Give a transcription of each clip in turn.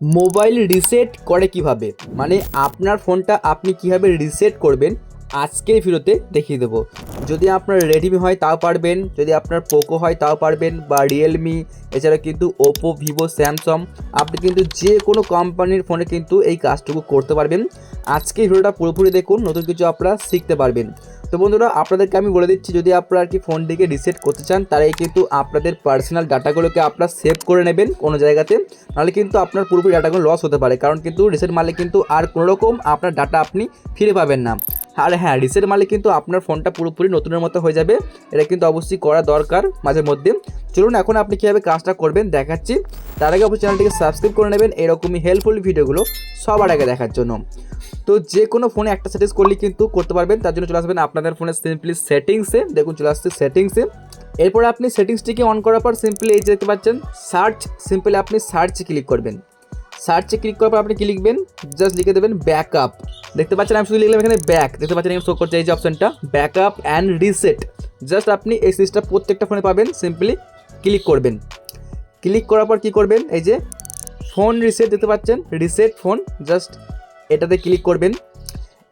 Mobile reset করে কীভাবে? মানে আপনার ফোনটা আপনি কীভাবে রিসেট করবেন? আজকের ভিডিওতে দেখিয়ে দেবো। যদি আপনার রেডমি হয়, তাও পারবেন। যদি আপনার পোকো হয়, তাও পারবেন। বা রিয়েলমি এছাড়া কিন্তু ওপো ভিভো স্যামসাং আপনি কিন্তু যে কোনো কোম্পানির ফোনে কিন্তু এই কাজটুকু করতে পারবেন। আজকে ভিডিওটা পুরোপুরি দেখুন, নতুন কিছু আপনারা শিখতে পারবেন। তো বন্ধুরা, আপনাদেরকে আমি বলে দিচ্ছি, যদি আপনারা আর কি ফোনটিকে রিসেট করতে চান তারাই কিন্তু আপনাদের পার্সোনাল ডাটাগুলোকে আপনারা সেভ করে নেবেন কোনো জায়গাতে। নাহলে কিন্তু আপনার পুরোপুরি ডাটাগুলো লস হতে পারে। কারণ কিন্তু রিসেট মারলে কিন্তু আর কোনো রকম আপনার ডাটা আপনি ফিরে পাবেন না। আর হ্যাঁ রিসেট মারলে কিন্তু আপনার ফোনটা পুরোপুরি নতুনের মতো হয়ে যাবে। এটা কিন্তু অবশ্যই করা দরকার মাঝে মধ্যে। চলুন, এখন আপনি কীভাবে কাজটা করবেন দেখাচ্ছি। তার আগে অবশ্যই চ্যানেলটিকে সাবস্ক্রাইব করে নেবেন এরকমই হেল্পফুল ভিডিওগুলো সবার আগে দেখার জন্য। তো যে কোনো ফোনে একটা সেটিংস করলে কিন্তু করতে পারবেন। তার জন্য চলে আসবেন আপনাদের ফোনের সিম্পলি সেটিংসে দেখুন, চলে আসছে সেটিংসে এরপর আপনি সেটিংসটিকে অন করার পর সিম্পলি এই দেখতে পাচ্ছেন সার্চ সিম্পলি আপনি সার্চে ক্লিক করবেন। সার্চে ক্লিক করার পর আপনি কি লিখবেন? জাস্ট লিখে দেবেন ব্যাক আপ দেখতে পাচ্ছেন, আমি শুধু লিখলাম এখানে ব্যাক দেখতে পাচ্ছেন শো করছে এই যে অপশনটা ব্যাকআপ অ্যান্ড রিসেট জাস্ট আপনি এই সিরিজটা প্রত্যেকটা ফোনে পাবেন সিম্পলি ক্লিক করবেন। ক্লিক করার পর কি করবেন? এই যে ফোন রিসেট দেখতে পাচ্ছেন রিসেট ফোন জাস্ট এটাতে ক্লিক করবেন।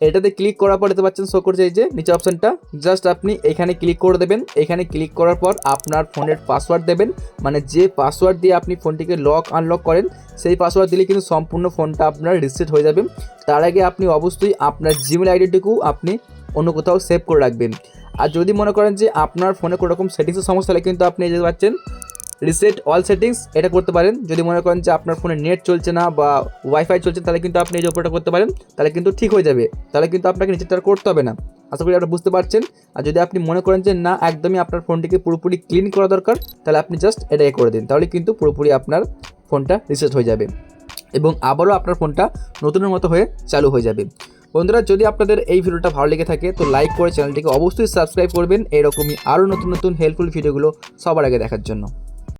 এটাতে ক্লিক করার পর দেখতে পাচ্ছেন শো করছে এই যে নিচে অপশনটা জাস্ট আপনি এখানে ক্লিক করে দেবেন। এখানে ক্লিক করার পর আপনার ফোনের পাসওয়ার্ড দেবেন। মানে যে পাসওয়ার্ড দিয়ে আপনি ফোনটিকে লক আনলক করেন, সেই পাসওয়ার্ড দিলে কিন্তু সম্পূর্ণ ফোনটা আপনার রিসেট হয়ে যাবে। তার আগে আপনি অবশ্যই আপনার জিমেল আইডিটিকু আপনি অন্য কোথাও সেভ করে রাখবেন। আর যদি মনে করেন যে আপনার ফোনে কোনো রকম সেটিংসের সমস্যা হলে কিন্তু আপনি যেতে পাচ্ছেন রিসেট অল সেটিংস এটা করতে পারেন। যদি মনে করেন যে আপনার ফোনে নেট চলছে না বা ওয়াইফাই চলছে, তাহলে কিন্তু আপনি এই ওপরটা করতে পারেন, তাহলে কিন্তু ঠিক হয়ে যাবে। তাহলে কিন্তু আপনাকে আর করতে হবে না। আশা করি আপনারা বুঝতে পারছেন। আর যদি আপনি মনে করেন যে না, একদমই আপনার ফোনটিকে পুরোপুরি ক্লিন করা দরকার, তাহলে আপনি জাস্ট এটাকে করে দিন। তাহলে কিন্তু পুরোপুরি আপনার ফোনটা রিসেট হয়ে যাবে। এবং আবারও আপনার ফোনটা নতুনের মতো হয়ে চালু হয়ে যাবে। বন্ধুরা, যদি আপনাদের এই ভিডিওটা ভালো লেগে থাকে, তো লাইক করে চ্যানেলটিকে অবশ্যই সাবস্ক্রাইব করবেন। এরকমই আরও নতুন নতুন হেল্পফুল ভিডিওগুলো সবার আগে দেখার জন্য।